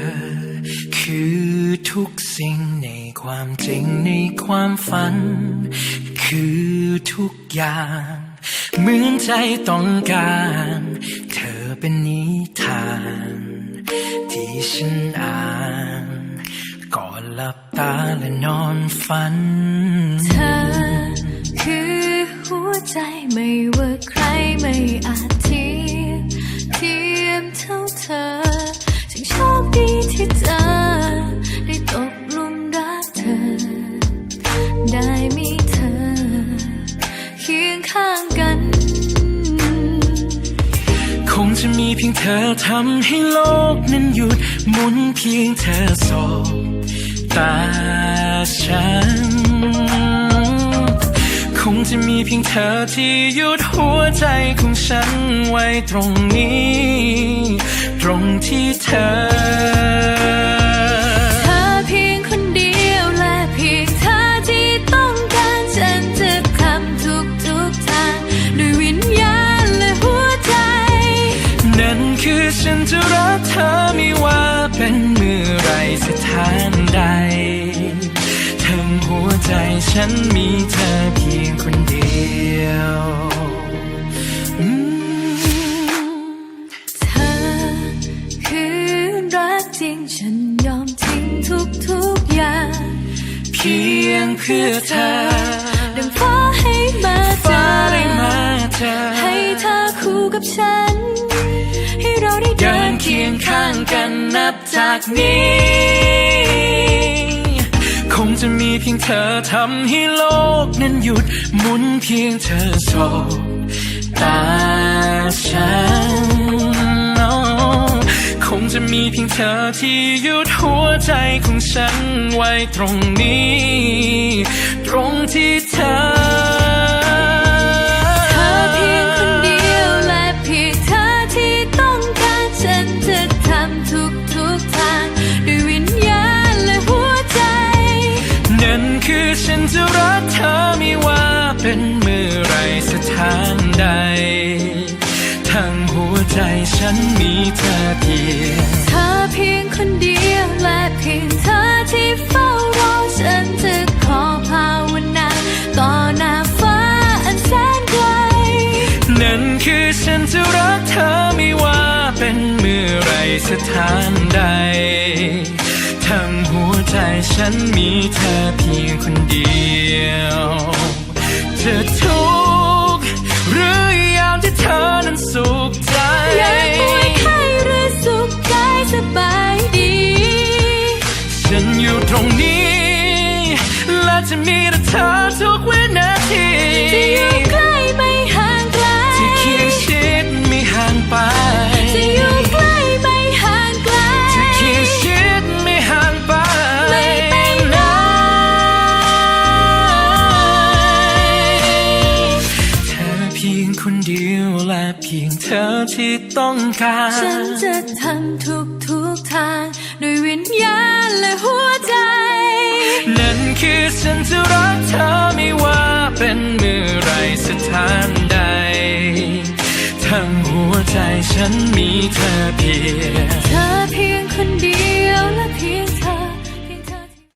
อ คือทุกสิ่งในความจริงในความฝัน คือทุกอย่างเหมือนใจต้องการ เธอเป็นนิทาน ที่ฉันอ่านก่อนหลับตาและนอนฝัน เธอคือหัวใจไม่ว่าใครไม่อาจเทียมเทียมเท่าเธอ จะมีเพียงเธอทำให้โลกนั้นหยุดหมุนเพียงเธอสบตาฉัน คงจะมีเพียงเธอที่หยุดหัวใจของฉันไว้ตรงนี้ ตรงที่เธอ คือฉันจะรักเธอไม่ว่าเป็นเมื่อไรสถานใดทั้งหัวใจฉันมีเธอเพียงคนเดียวอืมเธอคือรักจริงฉันยอมทิ้งทุกทุกๆอย่าง เพียงเพื่อเธอดังฟ้าให้มาเจอให้เธอคู่กับฉัน ยยงข้างกันนับจากนี้นี้ คงจะมีเพียงเธอทำให้โลกนั้นหยุดหมุนเพียงเธอสบตาฉัน คงจะมีเพียงเธอที่หยุดหัวใจของฉันไว้ตรงนี้ ตรงที่เธอ ฉันจะรักเธอไม่ว่าเป็นเมื่อไรสถานใด ทั้งหัวใจฉันมีเธอเพียงเธอเพียงคนเดียวและเพียงเธอที่เฝ้ารอฉันจะขอภาวนาต่อหน้าฟ้าอันแสนไกล นั่นคือฉันจะรักเธอไม่ว่าเป็นเมื่อไรสถานใด ใจฉันมีเธอเพียงคนเดียวจะทุ ที่ต้องการ ฉันจะทำทุกทุกๆทางด้วยวิญญาณและหัวใจ นั่นคือฉันจะรักเธอไม่ว่าเป็นเมื่อไรสถานใด ทั้งหัวใจฉันมีเธอเพียง เธอเพียง